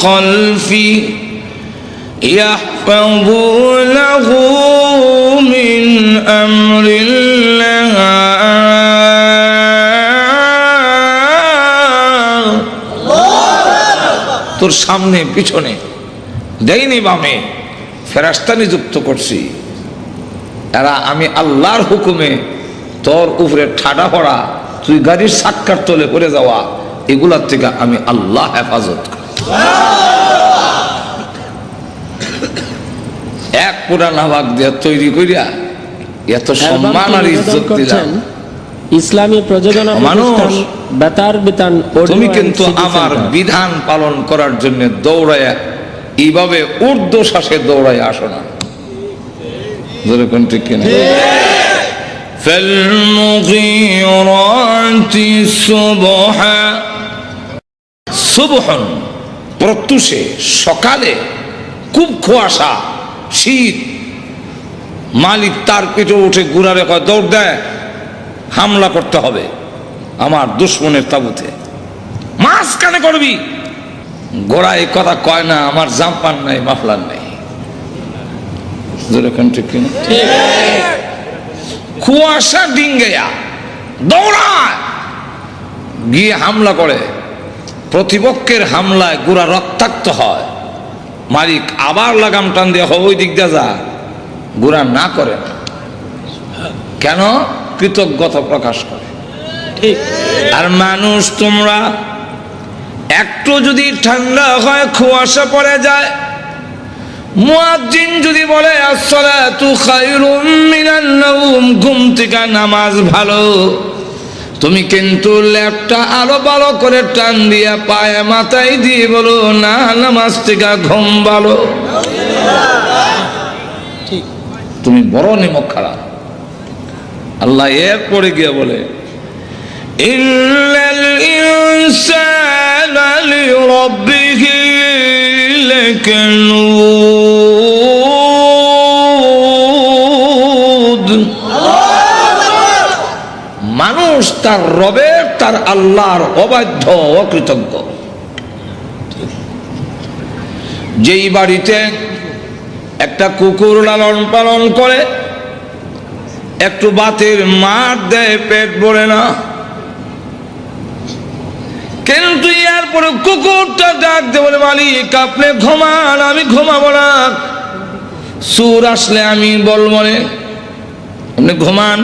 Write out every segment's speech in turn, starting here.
خلفي يحفظونه من أمر الله তোর সামনে পিছনে দেয়নি বামে ফেরাস্তা নিযুক্ত করছি এরা আমি আল্লাহর হুকুমে তোর উপরে ঠাডা পড়া তুই গাড়ির সাক্ষার তলে পড়ে যাওয়া এগুলার থেকে আমি আল্লাহ হেফাজত করি এক পুরানা ভাগ দিয়ে তৈরি করিয়া এত সম্মান আর ইজ্জত দিলাম ইসলামী প্রযোজনা মানুষ, প্রতিষ্ঠান বেতার বিতান তুমি কিন্তু আমার বিধান পালন করার জন্য দৌড়ায় এইভাবে ঊর্ধ্ব শ্বাসে দৌড়ায় আসো না জোরে কোন ঠিক কিনা فالمغيرات صبحا সুবহন প্রত্যুষে, সকালে খুব কুয়াশা, শীত। মালিক তার পেটে উঠে গুড়ারে কয়, দৌড় দেয় হামলা করতে হবে আমার দুশ্মনের তাবুতে। মাঝখানে করবি? গোড়া এই কথা কয় না, আমার জাম্পান নাই, মাফলার নাই। কুয়াশা ডিঙ্গেয়া দৌড়ায়, গিয়ে হামলা করে। প্রতিপক্ষের হামলায় গুড়া রক্তাক্ত হয়। মালিক আবার লাগাম টান দিয়ে হবে ওই দিক দিয়ে যা। গুড়া না করে না। কেন? কৃতজ্ঞতা প্রকাশ করে। ঠিক। আর মানুষ তোমরা একটু যদি ঠান্ডা হয় কুয়াশা পড়ে যায়। মুয়াজ্জিন যদি বলে আসসালাতু খায়রুম মিনান নাওম ঘুম থেকে নামাজ ভালো। তুমি কিন্তু ল্যাপটা আরও ভালো করে টান দিয়া পায়ে মাথায় দিয়ে বলো না নামাজ থেকে ঘুম ভালো। তুমি বড় নিমক খারাপ আল্লাহ এরপরে গিয়ে বলে ইন্নাল ইনসানা লিরাব্বিহি মানুষ তার রবের, তার আল্লাহর অবাধ্য অকৃতজ্ঞ যেই বাড়িতে একটা কুকুর লালন পালন করে, একটু বাতের মার দেয়, পেট ভরে না। কিন্তু এরপরে কুকুরটা ডাক দে বলে, মালিক, আপনি ঘুমান, আমি ঘুমাবো না। সুর আসলে আমি বলব আপনি ঘুমান।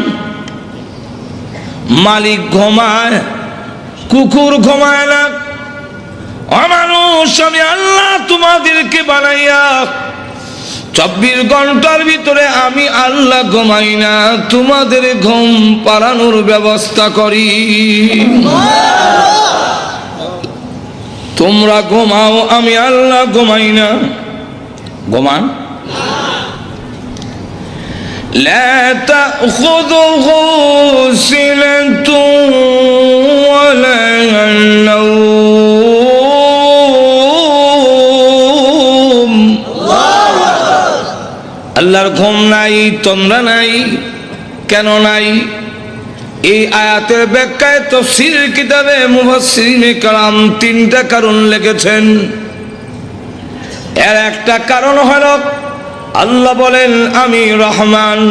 মালিক ঘুমায়, কুকুর ঘুমায় না। অমানুষ, আমি আল্লাহ তোমাদেরকে বানাইয়া, চব্বিশ ঘণ্টার ভিতরে আমি আল্লাহ ঘুমাই না, তোমাদের ঘুম পালানোর ব্যবস্থা করি। তোমরা ঘুমাও, আমি আল্লাহ ঘুমাই না। ঘুমান। لا تأخذه سنة ولا نوم আল্লাহর ঘুম নাই তন্দ্রা নাই কেন নাই এই আয়াতের ব্যাখ্যায় তফসির কিতাবে মুফাসসিরিনে কালাম তিনটা কারণ লিখেছেন এর একটা কারণ হলো আল্লাহ বলেন, আমি রহমান।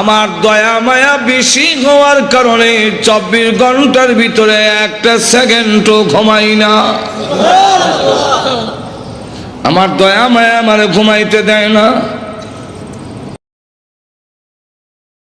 আমার দয়া মায়া বেশি হওয়ার কারণে চব্বিশ ঘণ্টার ভিতরে একটা সেকেন্ডও ঘুমাই না। আমার দয়া মায়া আমার ঘুমাইতে দেয় না।